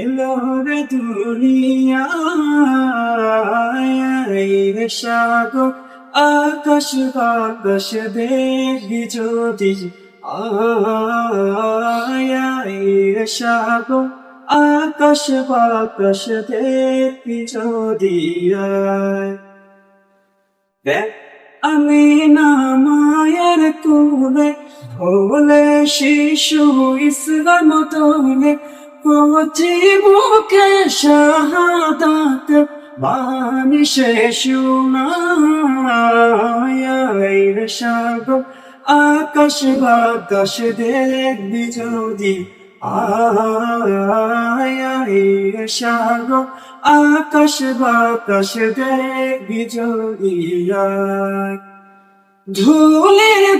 এলো রে দুনিয়ায় রে সাগর আকাশ বাতাস দেখবি যদি। আয় আকাশ বাতাস দেখ, আমি না মায়ের তুলে শিশু ইসলাম তোলে কোচি বুকে শাহাদাত বাণী শেষ রে সাগর, আকাশ বাতাস দেখবি যদি আয় রে সাগর, আকাশ বাতাস দেখবি যদি আয়।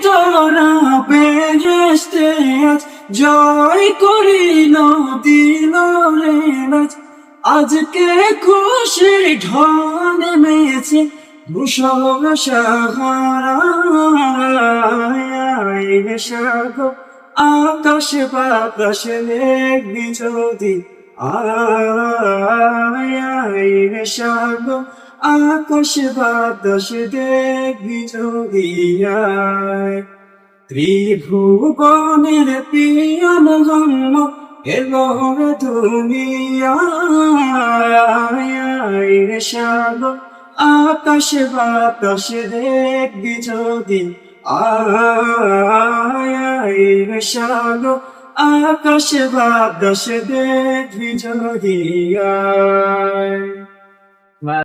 তোরা বেহেস্তে জয় করিল দিল রে আজকে খুশি ঢল নেমেছে ভূষণ সাহারা সাগর, আকাশ বাতাস দেখবি যদি আয় সাগর, আকাশ বাতাস দেখবি যদি আয় ত্রিভুবনের পিয়ন জন্ম এবং দুনিয়ায় সাগর আকাশ বাতাস দেখবি যদি। আয় সাগর আকাশ বাতাস দেখবি যদি। আয়।